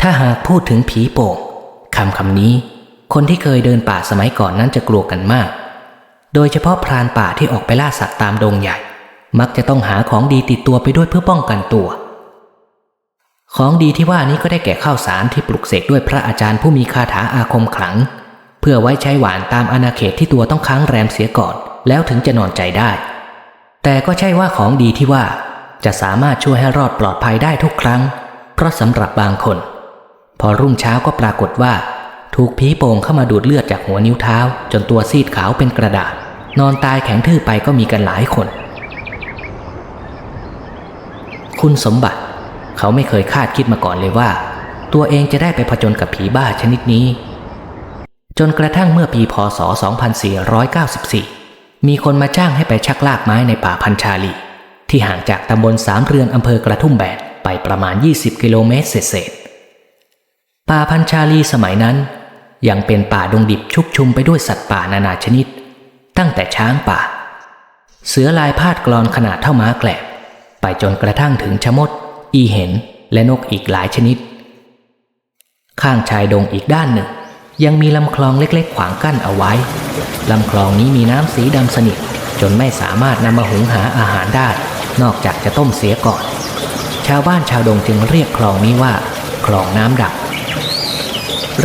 ถ้าหากพูดถึงผีโป่งคำคำนี้ คนที่เคยเดินป่าสมัยก่อนนั้นจะกลัวกันมาก โดยเฉพาะพรานป่าที่ออกไปล่าสัตว์ตามดงใหญ่ มักจะต้องหาของดีติดตัวไปด้วยเพื่อป้องกันตัว ของดีที่ว่านี้ก็ได้แก่ข้าวสารที่ปลุกเสกด้วยพระอาจารย์ผู้มีคาถาอาคมขลัง เพื่อไว้ใช้หวานตามอาณาเขตที่ตัวต้องค้างแรมเสียก่อน แล้วถึงจะนอนใจได้ แต่ก็ใช่ว่าของดีที่ว่า จะสามารถช่วยให้รอดปลอดภัยได้ทุกครั้ง เพราะสำหรับบางคน พอรุ่งเช้าก็ปรากฏว่า ถูกผีโป่งเข้ามาดูดเลือดจากหัวนิ้วเท้า จนตัวซีดขาวเป็นกระดาษ นอนตายแข็งทื่อไปก็มีกันหลายคน คุณสมบัติ เขาไม่เคยคาดคิดมาก่อนเลยว่า ตัวเองจะได้ไปผจญกับผีบ้าชนิดนี้ จนกระทั่งเมื่อปีพศ 2494 มีคนมาจ้างให้ไปชักลากไม้ในป่าพันชาลี ที่ห่างจากตำบลสามเรือนอำเภอกระทุ่มแบนไปประมาณ 20 กิโลเมตรเศษ ป่าพันชาลีสมัยนั้น ยังเป็นป่าดงดิบชุกชุมไปด้วยสัตว์ป่านานาชนิด ตั้งแต่ช้างป่า เสือลายพาดกรอนขนาดเท่าม้าแกลบไปจนกระทั่งถึงชะมด อีเห็น และนกอีกหลายชนิด ข้างชายดงอีกด้านหนึ่ง ยังมีลำคลองเล็กๆ ขวางกั้นเอาไว้ลำคลองนี้มีน้ำสีดำสนิทจนไม่สามารถนำมาหุงหาอาหารได้ นอกจากจะต้มเสียก่อน ชาวบ้านชาวดงจึงเรียกคลองนี้ว่า คลองน้ำดับ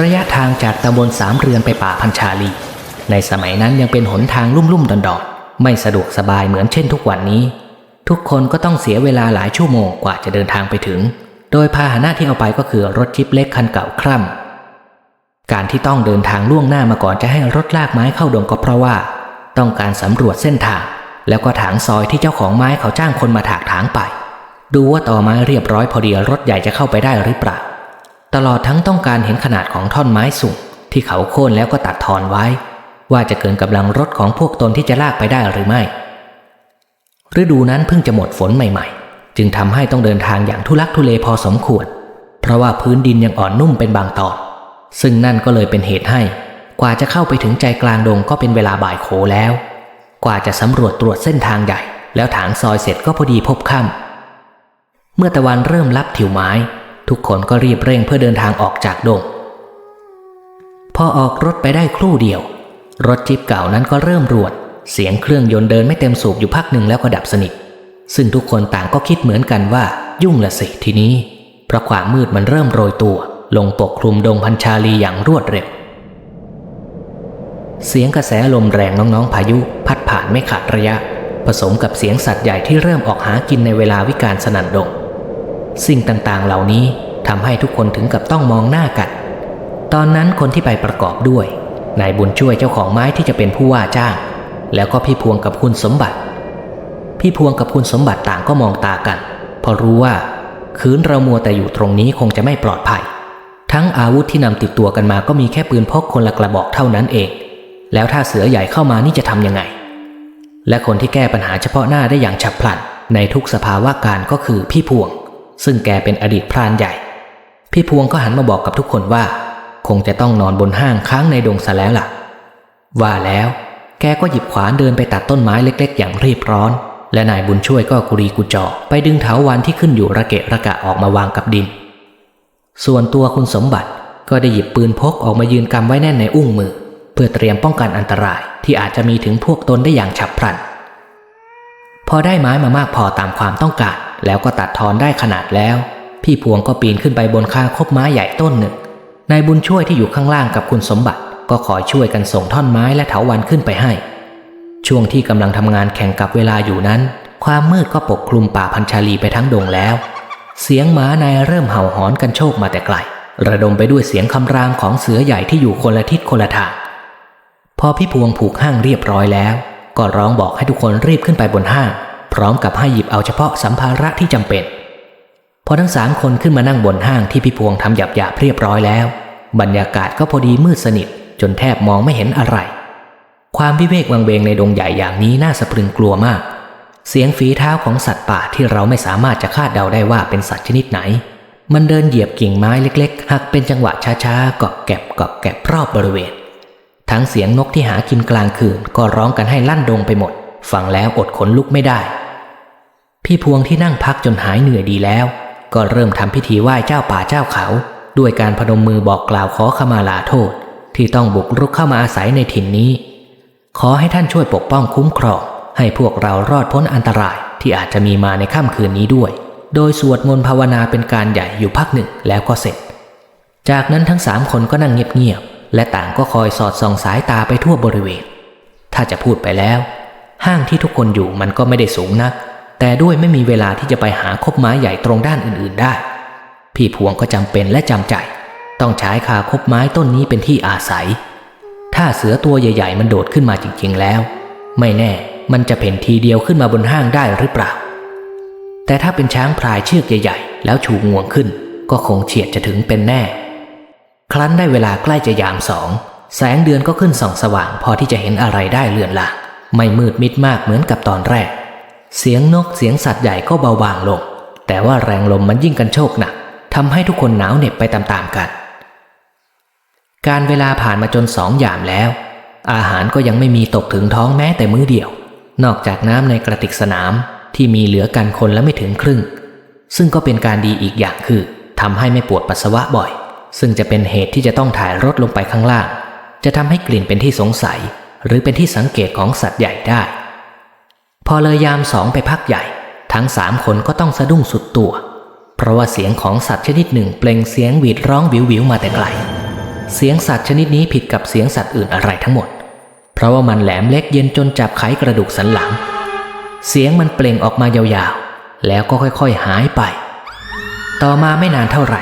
ระยะทางจากตำบลสามเรือนไปป่าพันชาลี ในสมัยนั้นยังเป็นหนทางลุ่มๆดอนๆไม่สะดวกสบายเหมือนเช่นทุกวันนี้ ทุกคนก็ต้องเสียเวลาหลายชั่วโมงกว่าจะเดินทางไปถึง โดยพาหนะที่เอาไปก็คือรถจิปเล็กคันเก่าคร่ำการที่ต้องเดินทางล่วงหน้ามาก่อนจะให้รถลากไม้เข้าดงก็เพราะว่า ต้องการสำรวจเส้นทาง แล้วก็ถางซอยที่เจ้าของไม้เขาจ้างคนมาถากถางไป ดูว่าต่อไม้เรียบร้อยพอดีรถใหญ่จะเข้าไปได้หรือเปล่า ตลอดทั้งต้องการเห็นขนาดของท่อนไม้สูงที่เขาโค่นแล้วก็ตัดทอนไว้ ว่าจะเกินกำลังรถของพวกตนที่จะลากไปได้หรือไม่ ฤดูนั้นเพิ่งจะหมดฝนใหม่ๆ จึงทำให้ต้องเดินทางอย่างทุลักทุเลพอสมควร เพราะว่าพื้นดินยังอ่อนนุ่มเป็นบางตอน ซึ่งนั่นก็เลยเป็นเหตุให้ กว่าจะเข้าไปถึงใจกลางดงก็เป็นเวลาบ่ายโขแล้ว กว่าจะสำรวจตรวจเส้นทางใหญ่ แล้วถางซอยเสร็จก็พอดีพบค่ำเมื่อตะวันเริ่มลับถิวไม้ ทุกคนก็รีบเร่งเพื่อเดินทางออกจากดง พอออกรถไปได้ครู่เดียว รถจิบเก่านั้นก็เริ่มรวนเสียงเครื่องยนต์เดินไม่เต็มสูบอยู่พักหนึ่งแล้วก็ดับสนิท ซึ่งทุกคนต่างก็คิดเหมือนกันว่ายุ่งละสิทีนี้ เพราะความมืดมันเริ่มโรยตัว ลงปกคลุมดงพันชาลีอย่างรวดเร็ว เสียงกระแสลมแรงน้องๆพายุ พัดผ่านไม่ขาดระยะ ผสมกับเสียงสัตว์ใหญ่ที่เริ่มออกหากินในเวลาวิการสนั่นดง สิ่งต่างๆ เหล่านี้ทำให้ทุกคนถึงกับต้องมองหน้ากัน ตอนนั้นคนที่ไปประกอบด้วย นายบุญช่วยเจ้าของไม้ที่จะเป็นผู้ว่าจ้าง แล้วก็พี่พวงกับคุณสมบัติ พี่พวงกับคุณสมบัติต่างก็มองตากันเพราะรู้ว่า คืนเรามัวแต่อยู่ตรงนี้คงจะไม่ปลอดภัย ทั้งอาวุธที่นำติดตัวกันมาก็มีแค่ปืนพกคนละกระบอกเท่านั้นเอง แล้วถ้าเสือใหญ่เข้ามานี่จะทำยังไง และคนที่แก้ปัญหาเฉพาะหน้าได้อย่างฉับพลันในทุกสภาวะการก็คือพี่พวง ซึ่งแกเป็นอดีตพรานใหญ่ พี่พวงก็หันมาบอกกับทุกคนว่า คงจะต้องนอนบนห้างค้างในดงซะแล้วล่ะ ว่าแล้ว แกก็หยิบขวานเดินไปตัดต้นไม้เล็ก ๆ อย่างรีบร้อน และนายบุญช่วยก็กุรีกุจอไปดึงเถาวันที่ขึ้นอยู่ระเกะระกะออกมาวางกับดิน ส่วนตัวคุณสมบัติก็ได้หยิบปืนพกออกมายืนกำไว้แน่นในอุ้งมือ เพื่อเตรียมป้องกันอันตรายที่อาจจะมีถึงพวกตนได้อย่างฉับพลัน พอได้ไม้มามากพอตามความต้องการแล้วก็ตัดทอนได้ขนาดแล้ว พี่พวงก็ปีนขึ้นไปบนคางคบไม้ใหญ่ต้นหนึ่งนายบุญช่วยที่อยู่ข้างล่างกับคุณสมบัติ ก็คอยช่วยกันส่งท่อนไม้และเถาวันขึ้นไปให้ ช่วงที่กำลังทำงานแข่งกับเวลาอยู่นั้น ความมืดก็ปกคลุมป่าพันชาลีไปทั้งดงแล้ว เสียงหมานายเริ่มเห่าหอนกันโชคมาแต่ไกลระดมไปด้วยเสียงคำรามของเสือใหญ่ที่อยู่คนละทิศคนละทางพอพี่พวงผูกห้างเรียบร้อยแล้ว ก็ร้องบอกให้ทุกคนรีบขึ้นไปบนห้าง พร้อมกับให้หยิบเอาเฉพาะสัมภาระที่จำเป็น พอทั้งสามคนขึ้นมานั่งบนห้างที่พี่พวงทำหยาบหยาบเรียบร้อยแล้ว บรรยากาศก็พอดีมืดสนิท จนแทบมองไม่เห็นอะไร ความวิเวกวังเวงในดงใหญ่อย่างนี้น่าสะพรึงกลัวมาก เสียงฝีเท้าของสัตว์ป่าที่เราไม่สามารถจะคาดเดาได้ว่าเป็นสัตว์ชนิดไหน มันเดินเหยียบกิ่งไม้เล็กๆหักเป็นจังหวะช้าๆกอบแกบกอบแกบรอบบริเวณ ทั้งเสียงนกที่หากินกลางคืนก็ร้องกันให้ลั่นดงไปหมดฟังแล้วอดขนลุกไม่ได้ พี่พวงที่นั่งพักจนหายเหนื่อยดีแล้ว ก็เริ่มทำพิธีไหว้เจ้าป่าเจ้าเขา ด้วยการพนมมือบอกกล่าวขอขมาลาโทษ ที่ต้องบุกรุกเข้ามาอาศัยในถิ่นนี้ ขอให้ท่านช่วยปกป้องคุ้มครอง ให้พวกเรารอดพ้นอันตรายที่อาจจะมีมาในค่ำคืนนี้ด้วย โดยสวดมนต์ภาวนาเป็นการใหญ่อยู่พักหนึ่งแล้วก็เสร็จ จากนั้นทั้งสามคนก็นั่งเงียบๆและต่างก็คอยสอดส่องสายตาไปทั่วบริเวณ ถ้าจะพูดไปแล้ว ห้างที่ทุกคนอยู่มันก็ไม่ได้สูงนัก แต่ด้วยไม่มีเวลาที่จะไปหาคบไม้ใหญ่ตรงด้านอื่นๆได้ พี่พวงก็จำเป็นและจำใจ ต้องใช้คาคบไม้ต้นนี้เป็นที่อาศัย ถ้าเสือตัวใหญ่ๆ มันโดดขึ้นมาจริงๆแล้ว ไม่แน่มันจะเพ่นทีเดียวขึ้นมาบนห้างได้หรือเปล่า แต่ถ้าเป็นช้างพลายเชือกใหญ่ๆ แล้วชูงวงขึ้น ก็คงเฉียดจะถึงเป็นแน่ ครั้นได้เวลาใกล้จะยามสองแสงเดือนก็ขึ้นส่องสว่างพอที่จะเห็นอะไรได้เลือนลางไม่มืดมิดมากเหมือนกับตอนแรก เสียงนกเสียงสัตว์ใหญ่ก็เบาบางลง แต่ว่าแรงลมมันยิ่งกันโชกหนักทำให้ทุกคนหนาวเหน็บไปตามๆกัน การเวลาผ่านมาจนสองยามแล้ว อาหารก็ยังไม่มีตกถึงท้องแม้แต่มื้อเดียว นอกจากน้ำในกระติกสนามที่มีเหลือกันคนละไม่ถึงครึ่ง ซึ่งก็เป็นการดีอีกอย่างคือทำให้ไม่ปวดปัสสาวะบ่อย ซึ่งจะเป็นเหตุที่จะต้องถ่ายรถลงไปข้างล่าง จะทำให้กลิ่นเป็นที่สงสัย หรือเป็นที่สังเกตของสัตว์ใหญ่ได้ พอเลยยามสองไปพักใหญ่ ทั้งสามคนก็ต้องสะดุ้งสุดตัว เพราะว่าเสียงของสัตว์ชนิดหนึ่งเปล่งเสียงหวีดร้องวิววิวมาแต่ไกล เสียงสัตว์ชนิดนี้ผิดกับเสียงสัตว์อื่นอะไรทั้งหมด เพราะว่ามันแหลมเล็กเย็นจนจับไขกระดูกสันหลัง เสียงมันเปล่งออกมายาวๆ แล้วก็ค่อยๆหายไป ต่อมาไม่นานเท่าไหร่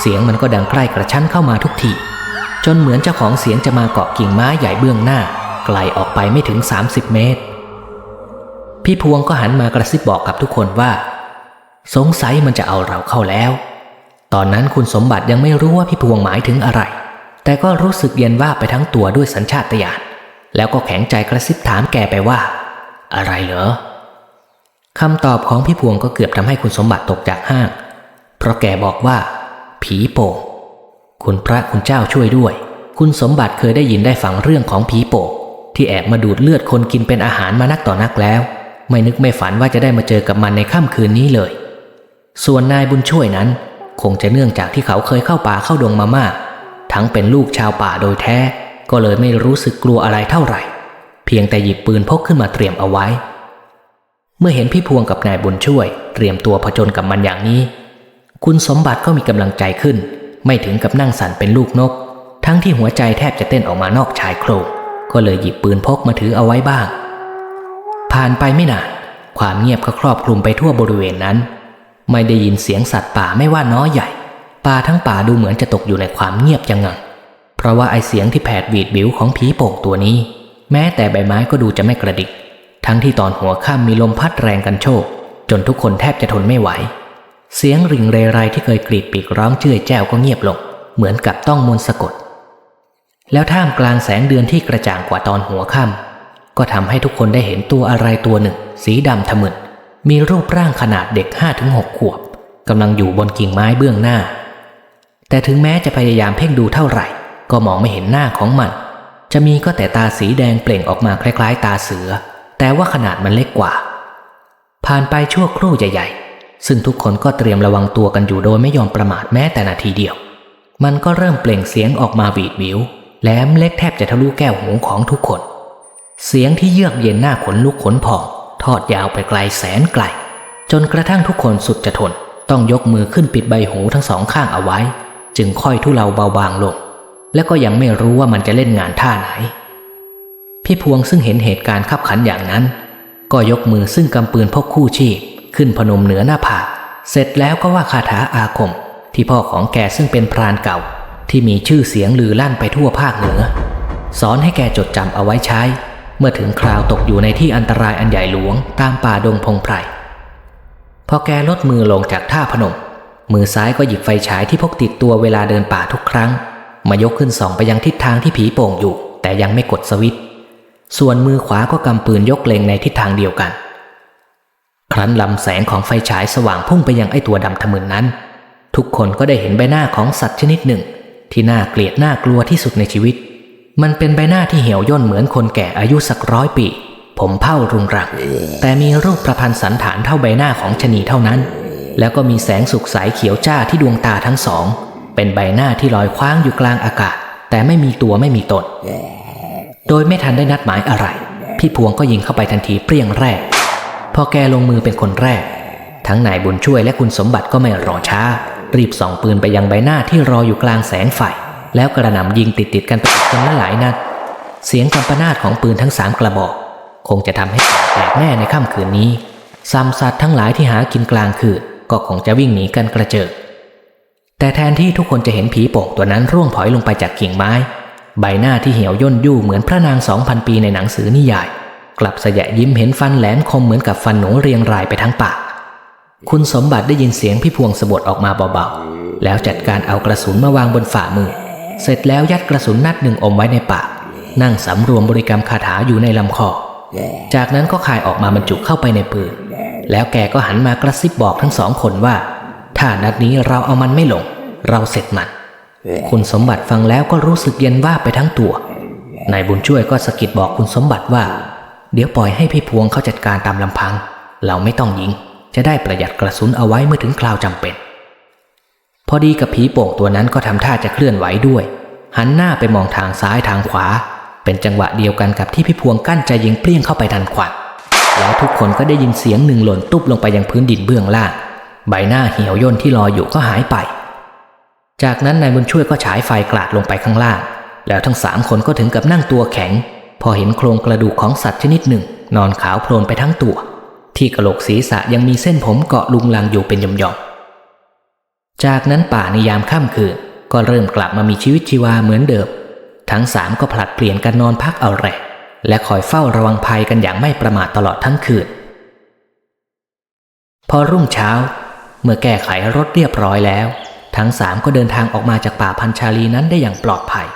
เสียงมันก็ดังใกล้กระชั้นเข้ามาทุกที จนเหมือนเจ้าของเสียงจะมาเกาะกิ่งไม้ใหญ่เบื้องหน้า ไกลออกไปไม่ถึง 30 เมตร พี่พวงก็หันมากระซิบบอกกับทุกคนว่า สงสัยมันจะเอาเราเข้าแล้ว ตอนนั้นคุณสมบัติยังไม่รู้ว่าพี่พวงหมายถึงอะไร แต่ก็รู้สึกเย็นว่าไปทั้งตัวด้วยสัญชาตญาณแล้วก็แข็งใจกระซิบถามแกไปว่า อะไรเหรอคำตอบของพี่พวงก็เกือบทำให้คุณสมบัติตกจากห้าง เพราะแกบอกว่า ผีโป่งคุณพระคุณเจ้าช่วยด้วย คุณสมบัติเคยได้ยินได้ฟังเรื่องของผีโป่งที่แอบมาดูดเลือดคนกินเป็นอาหารมานักต่อนักแล้ว ไม่นึกไม่ฝันว่าจะได้มาเจอกับมันในค่ำคืนนี้เลย ส่วนนายบุญช่วยนั้น คงจะเนื่องจากที่เขาเคยเข้าป่าเข้าดงมามาก ทั้งเป็นลูกชาวป่าโดยแท้ ก็เลยไม่รู้สึกกลัวอะไรเท่าไหร่ เพียงแต่หยิบปืนพกขึ้นมาเตรียมเอาไว้ เมื่อเห็นพี่พวงกับนายบุญช่วย เตรียมตัวผจญกับมันอย่างนี้ คุณสมบัติก็มีกำลังใจขึ้น ไม่ถึงกับนั่งสั่นเป็นลูกนก ทั้งที่หัวใจแทบจะเต้นออกมานอกชายโครงก็เลยหยิบปืนพกมาถือเอาไว้บ้าง ผ่านไปไม่นาน ความเงียบก็ครอบคลุมไปทั่วบริเวณนั้น ไม่ได้ยินเสียงสัตว์ป่าไม่ว่าน้อยใหญ่ ป่าทั้งป่าดูเหมือนจะตกอยู่ในความเงียบจังงังเพราะว่าไอเสียงที่แผดหวีดบิวของผีโป่งตัวนี้ แม้แต่ใบไม้ก็ดูจะไม่กระดิก ทั้งที่ตอนหัวค่ำมีลมพัดแรงกันโชก จนทุกคนแทบจะทนไม่ไหว เสียงริ่งเรไรที่เคยกรีดปีกร้องเจื่อยแจ้วก็เงียบลง เหมือนกับต้องมนสะกด แล้วท่ามกลางแสงเดือนที่กระจ่างกว่าตอนหัวค่ำ ก็ทำให้ทุกคนได้เห็นตัวอะไรตัวหนึ่ง สีดำทะมึนมีรูปร่างขนาดเด็กห้าถึงหกขวบกำลังอยู่บนกิ่งไม้เบื้องหน้า แต่ถึงแม้จะพยายามเพ่งดูเท่าไหร่ ก็มองไม่เห็นหน้าของมัน จะมีก็แต่ตาสีแดงเปล่งออกมาคล้าย ๆ ตาเสือ แต่ว่าขนาดมันเล็กกว่า ผ่านไปชั่วครู่ใหญ่ๆ ซึ่งทุกคนก็เตรียมระวังตัวกันอยู่โดยไม่ยอมประมาทแม้แต่นาทีเดียว มันก็เริ่มเปล่งเสียงออกมาบีดบิวแหลมเล็กแทบจะทะลุแก้วหูของทุกคน เสียงที่เยือกเย็นหน้าขนลุกขนพองทอดยาวไปไกลแสนไกล จนกระทั่งทุกคนสุดจะทน ต้องยกมือขึ้นปิดใบหูทั้งสองข้างเอาไว้ จึงค่อยทุเลาเบาบางลง และก็ยังไม่รู้ว่ามันจะเล่นงานท่าไหน พี่พวงซึ่งเห็นเหตุการณ์ขับขันอย่างนั้น ก็ยกมือซึ่งกำปืนพกคู่ชีพ ขึ้นพนมเหนือหน้าผากเสร็จแล้วก็ว่าคาถาอาคม ที่พ่อของแกซึ่งเป็นพรานเก่า ที่มีชื่อเสียงลือลั่นไปทั่วภาคเหนือ สอนให้แกจดจำเอาไว้ใช้ เมื่อถึงคราวตกอยู่ในที่อันตรายอันใหญ่หลวงตามป่าดงพงไพรพอแกลดมือลงจากท่าพนม มือซ้ายก็หยิบไฟฉายที่พกติดตัวเวลาเดินป่าทุกครั้ง มายกขึ้นส่องไปยังทิศทางที่ผีโป่งอยู่ แต่ยังไม่กดสวิตช์ส่วนมือขวาก็กำปืนยกเล็งในทิศทางเดียวกัน ครั้นลำแสงของไฟฉายสว่างพุ่งไปยังไอตัวดำทะมึนนั้น ทุกคนก็ได้เห็นใบหน้าของสัตว์ชนิดหนึ่ง ที่น่าเกลียดน่ากลัวที่สุดในชีวิต มันเป็นใบหน้าที่เหี่ยวย่นเหมือนคนแก่อายุสักร้อยปี ผมเผ้ารุงรังแต่มีรูปประพันธ์สันฐานเท่าใบหน้าของชะนีเท่านั้น แล้วก็มีแสงสุกใสเขียวจ้าที่ดวงตาทั้งสอง เป็นใบหน้าที่ลอยคว้างอยู่กลางอากาศ แต่ไม่มีตัวไม่มีตน โดยไม่ทันได้นัดหมายอะไร พี่พวงก็ยิงเข้าไปทันทีเปรี้ยงแรก พอแกลงมือเป็นคนแรก ทั้งนายบุญช่วยและคุณสมบัติก็ไม่รอช้า รีบส่องปืนไปยังใบหน้าที่รออยู่กลางแสงไฟ แล้วกระหน่ำยิงติดติดกันไปอีกคนละหลายนัด เสียงกำปนาตของปืนทั้งสามกระบอก คงจะทำให้แตกแน่ในค่ำคืนนี้ซัมสัตว์ทั้งหลายที่หากินกลางคืนก็คงจะวิ่งหนีกันกระเจิงแต่แทนที่ทุกคนจะเห็นผีโป่งตัวนั้นร่วงผอยลงไปจากกิ่งไม้ ใบหน้าที่เหี่ยวย่นยู่เหมือนพระนางสองพันปีในหนังสือนิยาย กลับสยะยิ้มเห็นฟันแหลมคมเหมือนกับฟันหนูเรียงรายไปทั้งปาก คุณสมบัติได้ยินเสียงพี่พวงสะบดออกมาเบาๆ แล้วจัดการเอากระสุนมาวางบนฝ่ามือ เสร็จแล้วยัดกระสุนนัดหนึ่งอมไว้ในปาก นั่งสำรวมบริกรรมคาถาอยู่ในลำคอ จากนั้นก็คายออกมาบรรจุเข้าไปในปืน แล้วแกก็หันมากระซิบบอกทั้งสองคนว่า ถ้านัดนี้เราเอามันไม่ลง เราเสร็จมัน คุณสมบัติฟังแล้วก็รู้สึกเย็นว่าไปทั้งตัวนายบุญช่วยก็สะกิดบอกคุณสมบัติว่า เดี๋ยวปล่อยให้พี่พวงเขาจัดการตามลำพัง เราไม่ต้องยิง จะได้ประหยัดกระสุนเอาไว้เมื่อถึงคราวจำเป็น พอดีกับผีโป่งตัวนั้นก็ทำท่าจะเคลื่อนไหวด้วย หันหน้าไปมองทางซ้ายทางขวา เป็นจังหวะเดียวกันกับที่พี่พวงกั้นใจยิงเปรี้ยงเข้าไปทันควันแล้วทุกคนก็ได้ยินเสียงหนึ่งหล่นตุ๊บลงไปยังพื้นดินเบื้องล่าง ใบหน้าเหี่ยวย่นที่ลอยอยู่ก็หายไป จากนั้นนายบุญช่วยก็ฉายไฟกลาดลงไปข้างล่าง แล้วทั้งสามคนก็ถึงกับนั่งตัวแข็ง พอเห็นโครงกระดูกของสัตว์ชนิดหนึ่ง นอนขาวโพลนไปทั้งตัว ที่กระโหลกศีรษะยังมีเส้นผมเกาะลุงลังอยู่เป็นหย่อมๆ จากนั้นป่าในยามค่ำคืนก็เริ่มกลับมามีชีวิตชีวาเหมือนเดิม ทั้งสามก็ผลัดเปลี่ยนกันนอนพักเอาแรงและคอยเฝ้าระวังภัยกันอย่างไม่ประมาทตลอดทั้งคืน พอรุ่งเช้า เมื่อแก้ไขรถเรียบร้อยแล้ว ทั้งสามก็เดินทางออกมาจากป่าพันชาลีนั้นได้อย่างปลอดภัย